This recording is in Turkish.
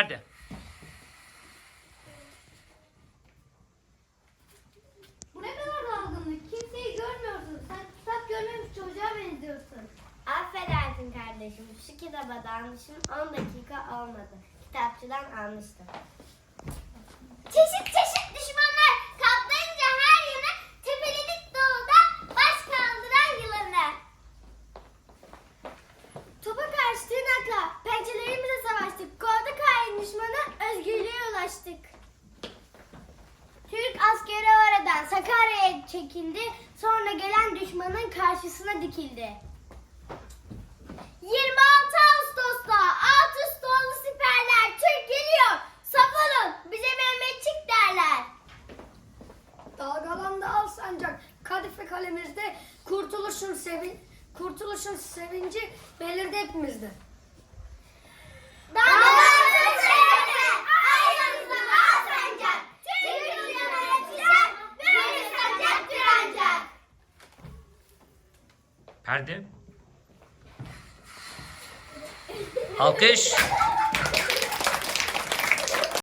Perde. Bu ne kadar dalgınlık. Kimseyi görmüyorsun. Sen kitap görmemiş çocuğa benziyorsun. Affedersin kardeşim. Şu kitaba dalmışım 10 dakika olmadı. Kitapçıdan almıştım. Sakarya'ya çekildi. Sonra gelen düşmanın karşısına dikildi. 26 Ağustos'ta alt üst dolu siperler Türk geliyor. Saf bize Mehmetçik derler. Dalgalandı al sancak. Kadife kalemizde kurtuluşun sevin kurtuluşun sevinci belirdi hepimizde. Perde. Alkış.